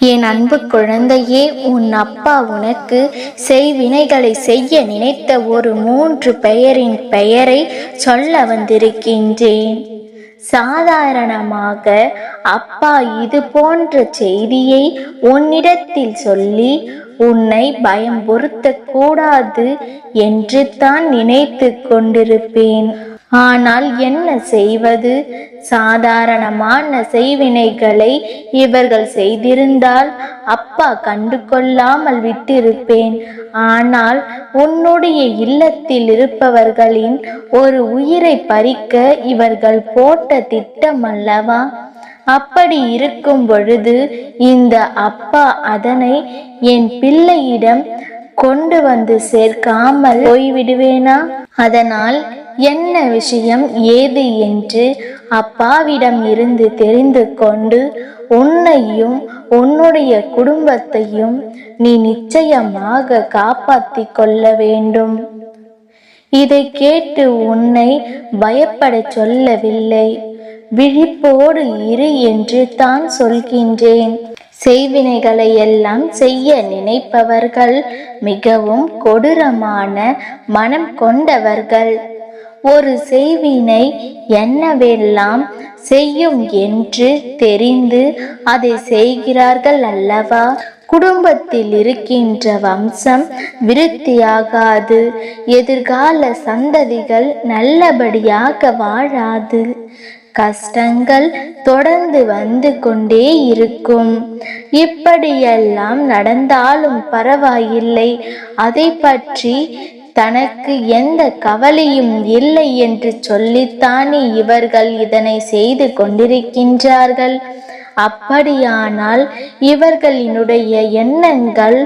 என் அன்பு குழந்தையே உன் அப்பா உனக்கு செய்வினைகளை செய்ய நினைத்த ஒரு மூன்று பெயரின் பெயரை சொல்ல வந்திருக்கின்றேன். சாதாரணமாக அப்பா இது போன்ற செய்தியை உன்னிடத்தில் சொல்லி உன்னை பயம்புறுத்தக்கூடாது என்று தான் நினைத்து கொண்டிருப்பேன். ஆனால் என்ன செய்வது? சாதாரணமான செய்வினைகளை இவர்கள் செய்திருந்தால் அப்பா கண்டு கொள்ளாமல் விட்டிருப்பேன். ஆனால் உன்னுடைய இல்லத்தில் இருப்பவர்களின் ஒரு உயிரை பறிக்க இவர்கள் போட்ட திட்டம் அல்லவா அப்படி இருக்கும் பொழுது இந்த அப்பா அதனை என் பிள்ளையிடம் கொண்டு வந்து சேர்க்காமல் போய்விடுவேனா? அதனால் என்ன விஷயம் ஏது என்று அப்பாவிடம் இருந்து தெரிந்து கொண்டு உன்னையும் உன்னுடைய குடும்பத்தையும் நீ நிச்சயமாக காப்பாத்தி கொள்ள வேண்டும். இதை கேட்டு உன்னை பயப்படச் சொல்லவில்லை. விழிப்போடு இரு என்று தான் சொல்கின்றேன். செய்வினைகளை எல்லாம் செய்ய நினைப்பவர்கள் மிகவும் கொடூரமான மனம் கொண்டவர்கள். ஒரு செய்வினை என்னவெல்லாம் செய்யும் என்று தெரிந்து அதை செய்கிறார்கள் அல்லவா? குடும்பத்தில் இருக்கின்ற வம்சம் விருத்தியாகாது. எதிர்கால சந்ததிகள் நல்லபடியாக வாழாது. கஷ்டங்கள் தொடர்ந்து வந்து கொண்டே இருக்கும். இப்படியெல்லாம் நடந்தாலும் பரவாயில்லை. அதை பற்றி தனக்கு எந்த கவலையும் இல்லை என்று சொல்லித்தானே இவர்கள் இதனை செய்து கொண்டிருக்கின்றார்கள். அப்படியானால் இவர்களினுடைய எண்ணங்கள்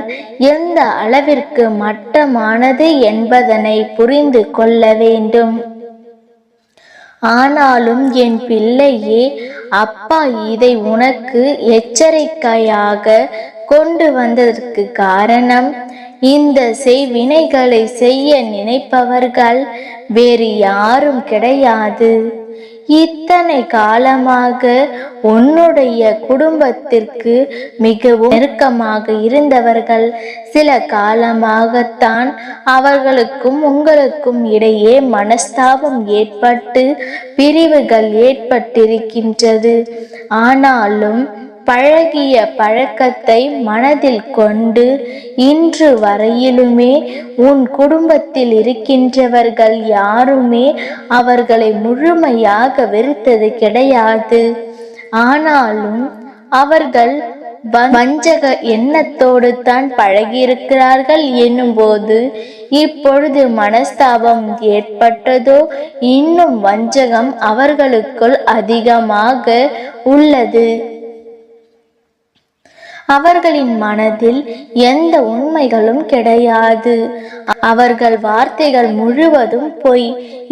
எந்த அளவிற்கு மட்டமானது என்பதனை புரிந்து கொள்ள வேண்டும். ஆனாலும் என் பிள்ளையே அப்பா இதை உனக்கு எச்சரிக்கையாக கொண்டு வந்ததற்கு காரணம் இந்த செய்வினைகளை செய்ய நினைப்பவர்கள் வேறு யாரும் கிடையாது. இத்தனை காலமாக உன்னுடைய குடும்பத்திற்கு மிகவும் நெருக்கமாக இருந்தவர்கள். சில காலமாகத்தான் அவர்களுக்கும் உங்களுக்கும் இடையே மனஸ்தாபம் ஏற்பட்டு பிரிவுகள் ஏற்பட்டிருக்கின்றது. ஆனாலும் பழகிய பழக்கத்தை மனதில் கொண்டு இன்று வரையிலுமே உன் குடும்பத்தில் இருக்கின்றவர்கள் யாருமே அவர்களை முழுமையாக வெறுத்தது கிடையாது. ஆனாலும் அவர்கள் வ- வஞ்சக எண்ணத்தோடு தான் பழகியிருக்கிறார்கள் என்னும்போது இப்பொழுது மனஸ்தாபம் ஏற்பட்டதோ இன்னும் வஞ்சகம் அவர்களுக்குள் அதிகமாக உள்ளது. அவர்களின் மனதில் எந்த உண்மைகளும் கிடையாது. அவர்கள் வார்த்தைகள் முழுவதும் பொய்.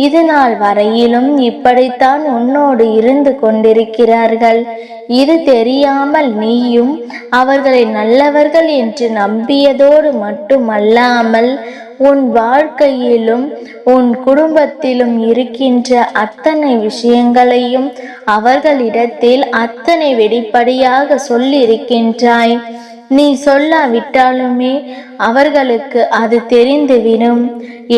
இது நாள் வரையிலும் இப்படித்தான் உன்னோடு இருந்து கொண்டிருக்கிறார்கள். இது தெரியாமல் நீயும் அவர்களை நல்லவர்கள் என்று நம்பியதோடு மட்டுமல்லாமல் உன் வாழ்க்கையிலும் உன் குடும்பத்திலும் இருக்கின்ற அத்தனை விஷயங்களையும் அவர்களிடத்தில் அத்தனை வெளிப்படையாக சொல்லியிருக்கின்றாய். நீ சொல்லாவிட்டாலுமே அவர்களுக்கு அது தெரிந்துவிடும்.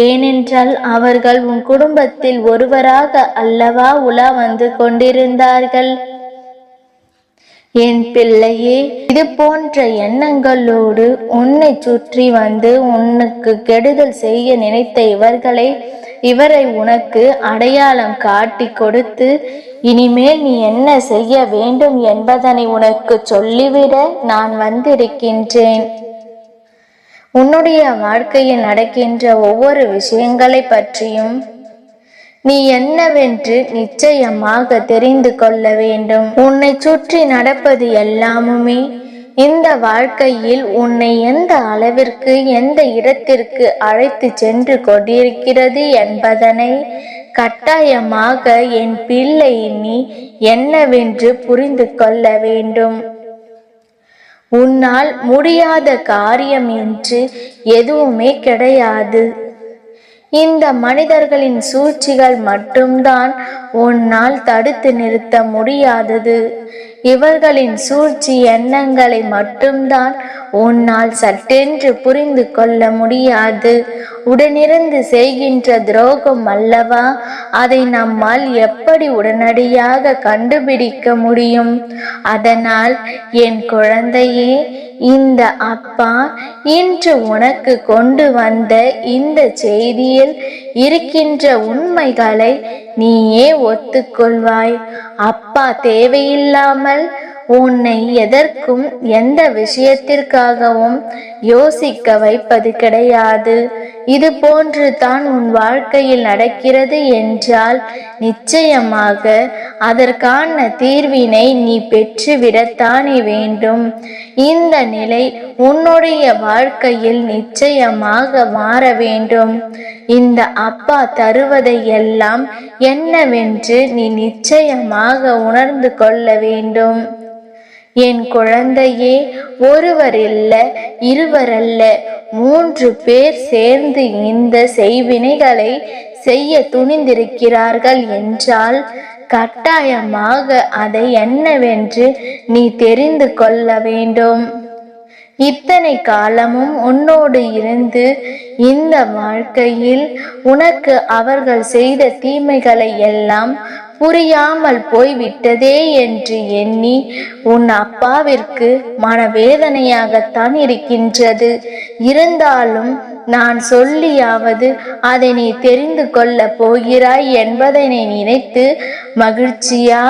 ஏனென்றால் அவர்கள் உன் குடும்பத்தில் ஒருவராக அல்லவா உலா வந்து கொண்டிருந்தார்கள். என் பிள்ளையே இது போன்ற எண்ணங்களோடு உன்னை சுற்றி வந்து உனக்கு கெடுதல் செய்ய நினைத்த இவர்களை இவரை உனக்கு அடையாளம் காட்டி கொடுத்து இனிமேல் நீ என்ன செய்ய வேண்டும் என்பதனை உனக்கு சொல்லிவிட நான் வந்திருக்கின்றேன். உன்னுடைய வாழ்க்கையில் நடக்கின்ற ஒவ்வொரு விஷயங்களை பற்றியும் நீ என்னவென்று நிச்சயமாக தெரிந்து கொள்ள வேண்டும். உன்னை சுற்றி நடப்பது எல்லாமுமே இந்த வாழ்க்கையில் உன்னை எந்த அளவிற்கு எந்த இடத்திற்கு அழைத்து சென்று கொண்டிருக்கிறது என்பதனை கட்டாயமாக என் பிள்ளை நீ என்னவென்று புரிந்து கொள்ள வேண்டும். உன்னால் முடியாத காரியம் என்று எதுவுமே கிடையாது. இந்த மனிதர்களின் சூழ்ச்சிகள் மட்டும்தான் உன்னால் தடுத்து நிறுத்த முடியாதது. இவர்களின் சூழ்ச்சி எண்ணங்களை மட்டும்தான் உன்னால் சட்டென்று புரிந்து கொள்ள முடியாது. உடனிருந்து செய்கின்ற துரோகம் அல்லவா? அதை நம்மால் எப்படி உடனடியாக கண்டுபிடிக்க முடியும்? அதனால் என் குழந்தையே இந்த அப்பா இன்று உனக்கு கொண்டு வந்த இந்த செய்தியில் இருக்கின்ற உண்மைகளை நீயே ஒத்துக்கொள்வாய். அப்பா தேவையில்லாமல் உன்னை எதற்கும் எந்த விஷயத்திற்காகவும் யோசிக்க வைப்பது கிடையாது. இது போன்று தான் உன் வாழ்க்கையில் நடக்கிறது என்றால் நிச்சயமாக அதற்கான தீர்வினை நீ பெற்றுவிடத்தானே வேண்டும். இந்த நிலை உன்னுடைய வாழ்க்கையில் நிச்சயமாக மாற வேண்டும். இந்த அப்பா தருவதை எல்லாம் என்னவென்று நீ நிச்சயமாக உணர்ந்து கொள்ள வேண்டும். என் குழந்தையே ஒருவரில்ல இருவரல்ல மூன்று பேர் சேர்ந்து இந்த செய்வினைகளை செய்ய துணிந்திருக்கிறார்கள் என்றால் கட்டாயமாக அதை என்னவென்று நீ தெரிந்து கொள்ள வேண்டும். இத்தனை காலமும் உன்னோடு இருந்து இந்த வாழ்க்கையில் உனக்கு அவர்கள் செய்த தீமைகளை எல்லாம் புரியாமல் போய்விட்டதே என்று எண்ணி உன் அப்பாவிற்கு மனவேதனையாகத்தான் இருக்கின்றது. இருந்தாலும் நான் சொல்லியாவது அதை நீ தெரிந்து கொள்ளப் போகிறாய் என்பதனை நினைத்து மகிழ்ச்சியா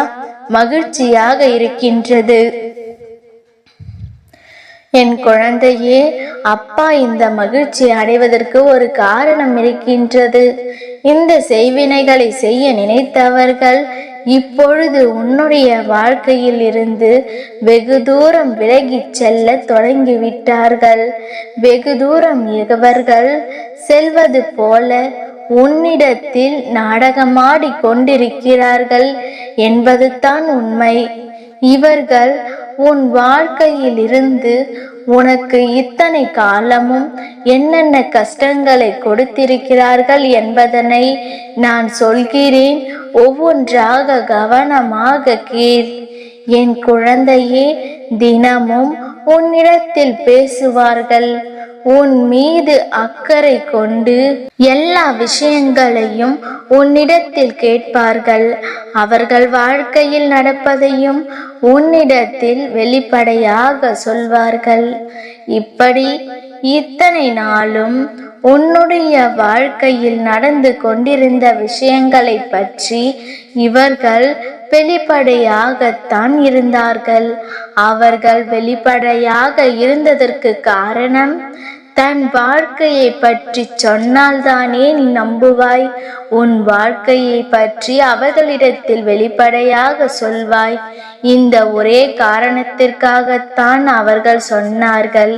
மகிழ்ச்சியாக இருக்கின்றது. என் குழந்தையே அப்பா இந்த மகிழ்ச்சி அடைவதற்கு ஒரு காரணம் இருக்கின்றது. இந்த செய்வினைகளை செய்ய நினைத்தவர்கள் இப்பொழுது உன்னுடைய வாழ்க்கையில் இருந்து வெகு தூரம் விலகிச் செல்ல தொடங்கிவிட்டார்கள். வெகு தூரம் இவர்கள் செல்வது போல உன்னிடத்தில் நாடகமாடி கொண்டிருக்கிறார்கள் என்பதுதான் உண்மை. இவர்கள் உன் வாழ்க்கையில் இருந்து உனக்கு இத்தனை காலமும் என்னென்ன கஷ்டங்களை கொடுத்திருக்கிறார்கள் என்பதனை நான் சொல்கிறேன். ஒவ்வொன்றாக கவனமாக கேள். என் குழந்தையே தினமும் உன்னிடத்தில் பேசுவார்கள். உன் மீது அக்கறை கொண்டு எல்லா விஷயங்களையும் உன்னிடத்தில் கேட்பார்கள். அவர்கள் வாழ்க்கையில் நடப்பதையும் உன்னிடத்தில் வெளிப்படையாக சொல்வார்கள். இப்படி இத்தனை நாளும் உன்னுடைய வாழ்க்கையில் நடந்து கொண்டிருந்த விஷயங்களை பற்றி இவர்கள் வெளிப்படையாகத்தான் இருந்தார்கள். அவர்கள் வெளிப்படையாக இருந்ததற்கு காரணம் தன் வாழ்க்கையை பற்றி சொன்னால்தானே நீ நம்புவாய்? உன் வாழ்க்கையை பற்றி அவர்களிடத்தில் வெளிப்படையாக சொல்வாய். இந்த ஒரே காரணத்திற்காகத்தான் அவர்கள் சொன்னார்கள்.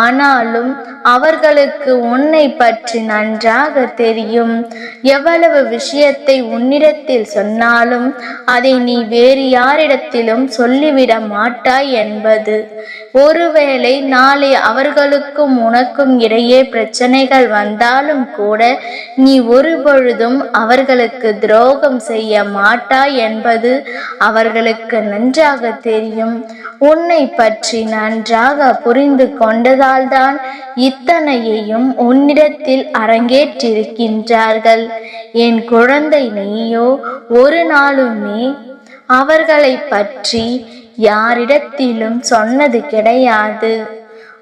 ஆனாலும் அவர்களுக்கு உன்னை பற்றி நன்றாக தெரியும். எவ்வளவு விஷயத்தை உன்னிடத்தில் சொன்னாலும் அதை நீ வேறு யாரிடத்திலும் சொல்லிவிட மாட்டாய் என்பது. ஒருவேளை நாளை அவர்களுக்கும் உனக்கும் இடையே பிரச்சனைகள் வந்தாலும் கூட நீ ஒருபொழுதும் அவர்களுக்கு துரோகம் செய்ய மாட்டாய் என்பது அவர்களுக்கு நன்றாக தெரியும். உன்னை பற்றி நன்றாக புரிந்து கொண்டதால்தான் இத்தனையையும் உன்னிடத்தில் அரங்கேற்றிருக்கின்றார்கள். என் குழந்தை நீயோ ஒரு நாளுமே அவர்களை பற்றி யாரிடத்திலும் சொன்னது கிடையாது.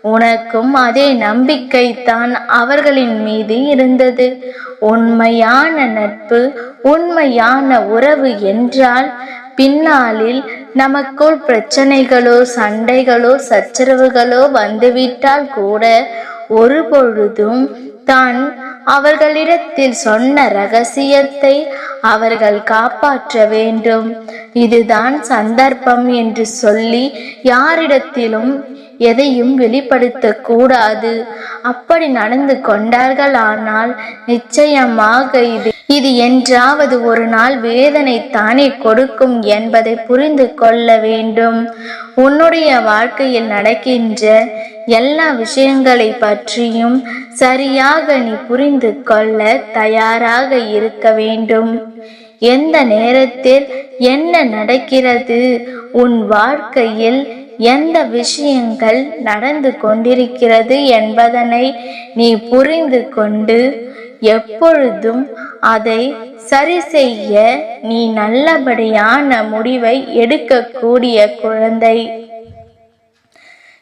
உனக்கும் அதே நம்பிக்கைத்தான் அவர்களின் மீது இருந்தது. உண்மையான நட்பு உண்மையான உறவு என்றால் பின்னாளில் நமக்குள் பிரச்சனைகளோ சண்டைகளோ சச்சரவுகளோ வந்துவிட்டால் கூட ஒரு பொழுதும் தான் அவர்களிடத்தில் சொன்ன ரகசியத்தை அவர்கள் காப்பாற்ற வேண்டும். இதுதான் சந்தர்ப்பம் என்று சொல்லி யாரிடத்திலும் எதையும் வெளிப்படுத்த கூடாது அப்படி நடந்து கொண்டார்கள். ஆனால் நிச்சயமாக இது இது என்றாவது ஒரு நாள் வேதனை தானே கொடுக்கும் என்பதை புரிந்து கொள்ள வேண்டும். உன்னுடைய வாழ்க்கையில் நடக்கின்ற எல்லா விஷயங்களை பற்றியும் சரியாக நீ புரிந்து கொள்ள தயாராக இருக்க வேண்டும். எந்த நேரத்தில் என்ன நடக்கிறது? உன் வாழ்க்கையில் எந்த விஷயங்கள் நடந்து கொண்டிருக்கிறது என்பதனை நீ புரிந்து கொண்டு எப்பொழுதும் அதை சரி செய்ய நீ நல்லபடியான முடிவை எடுக்கக்கூடிய குழந்தை.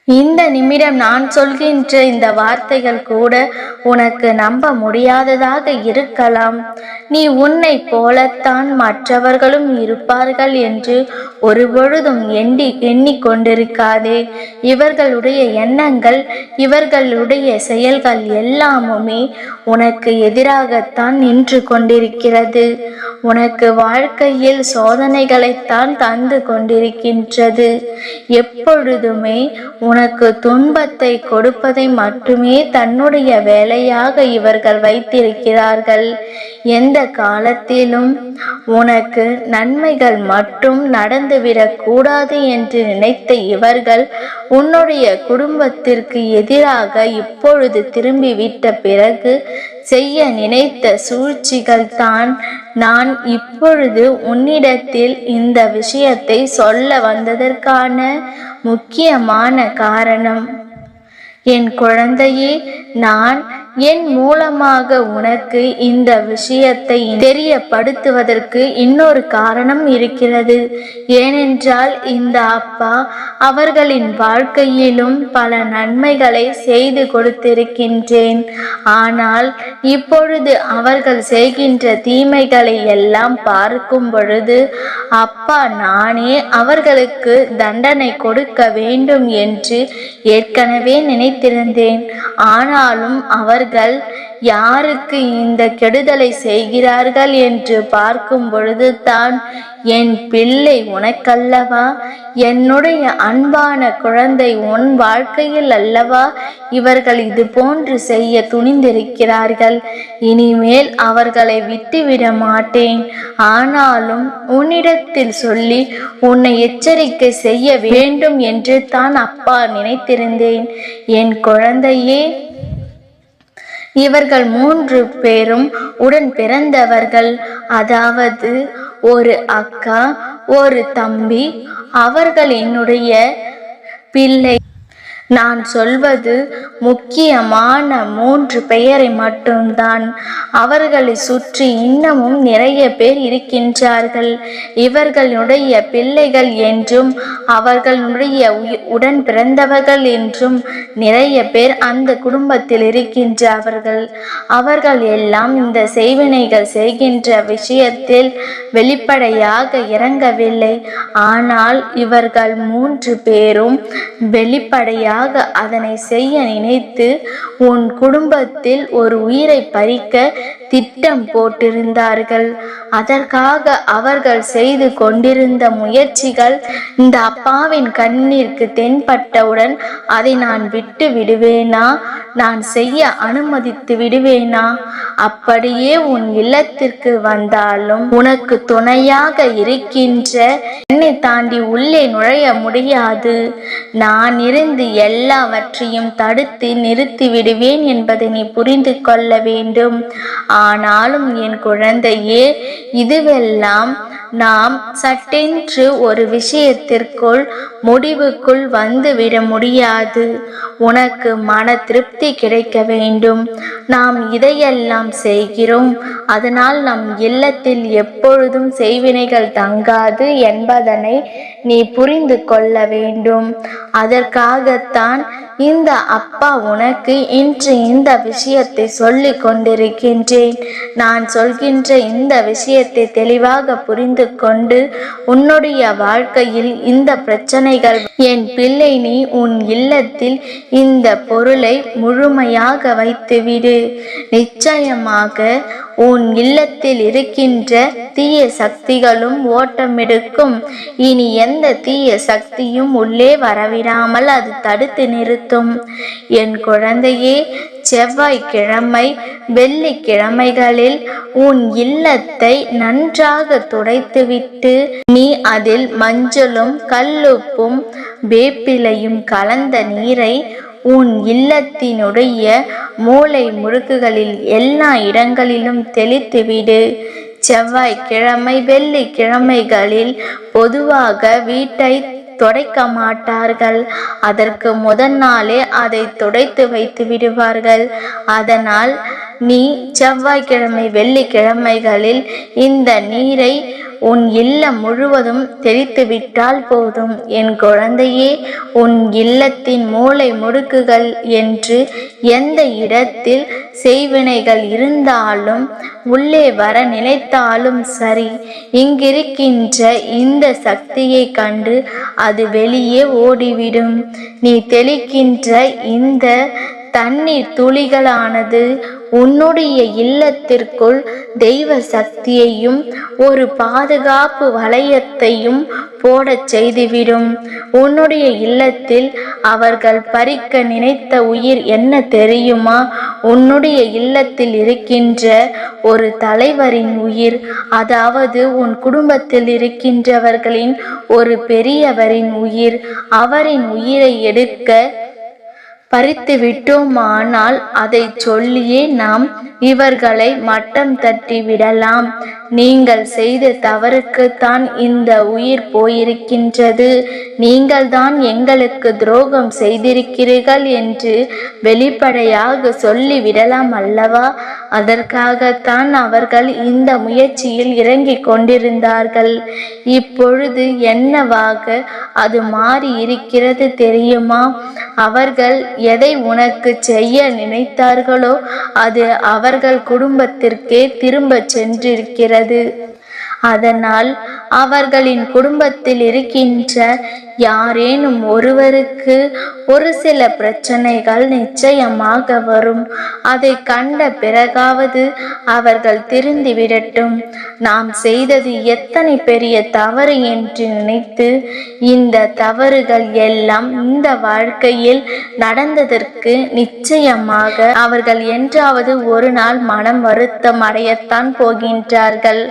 இந்த நிமிடம் நான் சொல்கின்ற இந்த வார்த்தைகள் கூட உனக்கு நம்ப முடியாததாக இருக்கலாம். நீ உன்னை போலத்தான் மற்றவர்களும் இருப்பார்கள் என்று ஒருபொழுதும் எண்ணி எண்ணிக்கொண்டிருக்காதே. இவர்களுடைய எண்ணங்கள் இவர்களுடைய செயல்கள் எல்லாமுமே உனக்கு எதிராகத்தான் நின்று கொண்டிருக்கிறது. உனக்கு வாழ்க்கையில் சோதனைகளைத்தான் தந்து கொண்டிருக்கின்றது. எப்பொழுதுமே உனக்கு துன்பத்தை கொடுப்பதை மட்டுமே தன்னுடைய வேலையாக இவர்கள் வைத்திருக்கிறார்கள். எந்த காலத்திலும் உனக்கு நன்மைகள் மட்டும் நடந்துவிடக் கூடாது என்று நினைத்த இவர்கள் உன்னுடைய குடும்பத்திற்கு எதிராக இப்பொழுது திரும்பிவிட்ட பிறகு செய்ய நினைத்த சூழ்ச்சிகள் தான் நான் இப்பொழுது உன்னிடத்தில் இந்த விஷயத்தை சொல்ல வந்ததற்கான முக்கியமான காரணம். என் குழந்தையே நான் என் மூலமாக உனக்கு இந்த விஷயத்தை தெரியப்படுத்துவதற்கு இன்னொரு காரணம் இருக்கிறது. ஏனென்றால் இந்த அப்பா அவர்களின் வாழ்க்கையிலும் பல நன்மைகளை செய்து கொடுத்திருக்கின்றேன். ஆனால் இப்பொழுது அவர்கள் செய்கின்ற தீமைகளை எல்லாம் பார்க்கும் பொழுது அப்பா நானே அவர்களுக்கு தண்டனை கொடுக்க வேண்டும் என்று ஏற்கனவே நினைத்திருந்தேன். ஆனாலும் அவர் அவர்கள் யாருக்கு இந்த கெடுதலை செய்கிறார்கள் என்று பார்க்கும் பொழுது தான் என் பிள்ளை உனக்கல்லவா? என்னுடைய அன்பான குழந்தை உன் வாழ்க்கையில் அல்லவா? இவர்கள் இது போன்று செய்ய துணிந்திருக்கிறார்கள். இனிமேல் அவர்களை விட்டுவிட மாட்டேன். ஆனாலும் உன்னிடத்தில் சொல்லி உன்னை எச்சரிக்கை செய்ய வேண்டும் என்று தான் அப்பா நினைத்திருந்தேன். என் குழந்தையே இவர்கள் மூன்று பேரும் உடன் பிறந்தவர்கள். அதாவது ஒரு அக்கா ஒரு தம்பி அவர்கள் என்னுடைய பிள்ளை. நான் சொல்வது முக்கியமான மூன்று பெயரை மட்டும்தான். அவர்களை சுற்றி இன்னமும் நிறைய பேர் இருக்கின்றார்கள். இவர்களுடைய பிள்ளைகள் என்றும் அவர்களுடைய உடன் பிறந்தவர்கள் என்றும் நிறைய பேர் அந்த குடும்பத்தில் இருக்கின்றவர்கள் அவர்கள் எல்லாம் இந்த செய்வினைகள் செய்கின்ற விஷயத்தில் வெளிப்படையாக இறங்கவில்லை. ஆனால் இவர்கள் மூன்று பேரும் வெளிப்படையாக சரியாக அதனை செய்ய நினைத்து உன் குடும்பத்தில் ஒரு உயிரை பறிக்க திட்டம் போட்டிருந்தார்கள். அதற்காக அவர்கள் செய்து கொண்டிருந்த முயற்சிகள் இந்த அப்பாவின் கண்ணிற்கு தென்பட்டவுடன் அதை நான் விட்டு விடுவேனா? நான் செய்ய அனுமதித்து விடுவேனா? அப்படியே உன் இல்லத்திற்கு வந்தாலும் உனக்கு துணையாக இருக்கின்ற என்னை தாண்டி உள்ளே நுழைய முடியாது. நான் இருந்து எல்லாவற்றையும் தடுத்து நிறுத்தி விடுவேன் என்பதை நீ புரிந்து கொள்ள வேண்டும். ஆனாலும் என் குழந்தையே இதுவெல்லாம் நாம் சட்டென்று ஒரு விஷயத்திற்குள் முடிவுக்குள் வந்துவிட முடியாது. உனக்கு மன திருப்தி கிடைக்க வேண்டும். நாம் இதையெல்லாம் செய்கிறோம். அதனால் நம் இல்லத்தில் எப்பொழுதும் செய்வினைகள் தங்காது என்பதனை நீ புரிந்து கொள்ள வேண்டும். அதற்காகத்தான் இந்த அப்பா உனக்கு இன்று இந்த விஷயத்தை சொல்லிக் கொண்டிருக்கின்றேன். நான் சொல்கின்ற இந்த விஷயத்தை தெளிவாக புரிந்து கொண்டு உன்னுடைய வாழ்க்கையில் இந்த பிரச்சனைகள் என் பிள்ளை நீ உன் இல்லத்தில் இந்த பொருளை முழுமையாக வைத்துவிடு. நிச்சயமாக உன் இல்லத்தில் இருக்கின்ற தீய சக்திகளும் ஓட்டமெடுக்கும். இனி எந்த தீய சக்தியும் உள்ளே வரவிடாமல் அது தடுத்து செலுத்தும் என் குழந்தையே செவ்வாய்க்கிழமை வெள்ளிக்கிழமைகளில் உன் இல்லத்தை நன்றாக துடைத்துவிட்டு நீ அதில் மஞ்சளும் கல்லுப்பும் வேப்பிலையும் கலந்த நீரை உன் இல்லத்தினுடைய மூளை முழுக்குகளில் எல்லா இடங்களிலும் தெளித்துவிடு. செவ்வாய்க்கிழமை வெள்ளிக்கிழமைகளில் பொதுவாக வீட்டை துடைக்க மாட்டார்கள் அதற்கு முதல் நாளே அதை துடைத்து வைத்து விடுவார்கள். அதனால் நீ செவ்வாய்க்கிழமை வெள்ளிக்கிழமைகளில் இந்த நீரை உன் இல்லம் முழுவதும் தெரித்து விட்டால் போதும். என் குழந்தையே உன் இல்லத்தின் மூளை முடுக்குகள் என்று எந்த இடத்தில் செய்வினைகள் இருந்தாலும் உள்ளே வர நினைத்தாலும் சரி இங்கிருக்கின்ற இந்த சக்தியை கண்டு அது வெளியே ஓடிவிடும். நீ தெளிக்கின்ற இந்த தண்ணீர் துளிகளானது உன்னுடைய இல்லத்திற்குள் தெய்வ சக்தியையும் ஒரு பாதுகாப்பு வளையத்தையும் போடச் செய்துவிடும். உன்னுடைய இல்லத்தில் அவர்கள் பறிக்க நினைத்த உயிர் என்ன தெரியுமா? உன்னுடைய இல்லத்தில் இருக்கின்ற ஒரு தலைவரின் உயிர் அதாவது உன் குடும்பத்தில் இருக்கின்றவர்களின் ஒரு பெரியவரின் உயிர் அவரின் உயிரை எடுக்க பறித்து விட்டோமானால் அதை சொல்லியே நாம் இவர்களை மட்டம் தட்டி விடலாம். நீங்கள் செய்த தவறுக்குத்தான் இந்த உயிர் போயிருக்கின்றது. நீங்கள்தான் எங்களுக்கு துரோகம் செய்திருக்கிறீர்கள் என்று வெளிப்படையாக சொல்லிவிடலாம் அல்லவா? அதற்காகத்தான் அவர்கள் இந்த முயற்சியில் இறங்கிக் கொண்டிருந்தார்கள். இப்பொழுது என்னவாக அது மாறி இருக்கிறது தெரியுமா? அவர்கள் எதை உனக்கு செய்ய நினைத்தார்களோ அது அவர்கள் குடும்பத்திற்கே திரும்பச் சென்றிருக்கிறது. அதனால் அவர்களின் குடும்பத்தில் இருக்கின்ற யாரேனும் ஒருவருக்கு ஒரு சில பிரச்சனைகள் நிச்சயமாக வரும். அதை கண்ட பிறகாவது அவர்கள் திருந்தி விடட்டும். நாம் செய்தது எத்தனை பெரிய தவறு என்று நினைத்து இந்த தவறுகள் எல்லாம் இந்த வாழ்க்கையில் நடந்ததற்கு நிச்சயமாக அவர்கள் என்றாவது ஒரு நாள் மனம் வருத்தம் அடையத்தான் போகின்றார்கள்.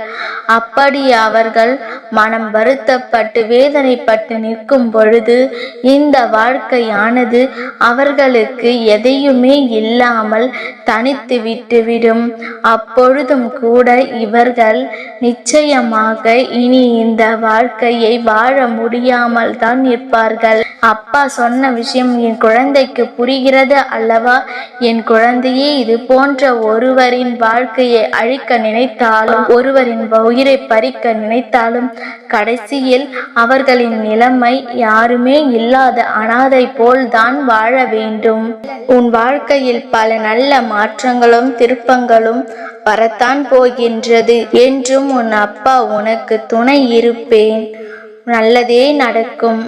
அப்ப அப்படி அவர்கள் மனம் வருத்தப்பட்டு வேதனைப்பட்டு நிற்கும் பொழுது இந்த வாழ்க்கையானது அவர்களுக்கு எதையுமே இல்லாமல் தனித்து விட்டுவிடும். அப்பொழுதும் கூட இவர்கள் நிச்சயமாக இனி இந்த வாழ்க்கையை வாழ முடியாமல் தான் நிற்பார்கள். அப்பா சொன்ன விஷயம் என் குழந்தைக்கு புரிகிறது அல்லவா? என் குழந்தையே இது போன்ற ஒருவரின் வாழ்க்கையை அழிக்க நினைத்தாலும் ஒருவரின் உயிரை பறிக்க நினைத்தாலும் கடைசியில் அவர்களின் நிலைமை யாருமே இல்லாத அனாதை போல் தான் வாழ வேண்டும். உன் வாழ்க்கையில் பல நல்ல மாற்றங்களும் திருப்பங்களும் வரத்தான் போகின்றது என்றும் உன் அப்பா உனக்கு துணை இருப்பேன். நல்லதே நடக்கும்.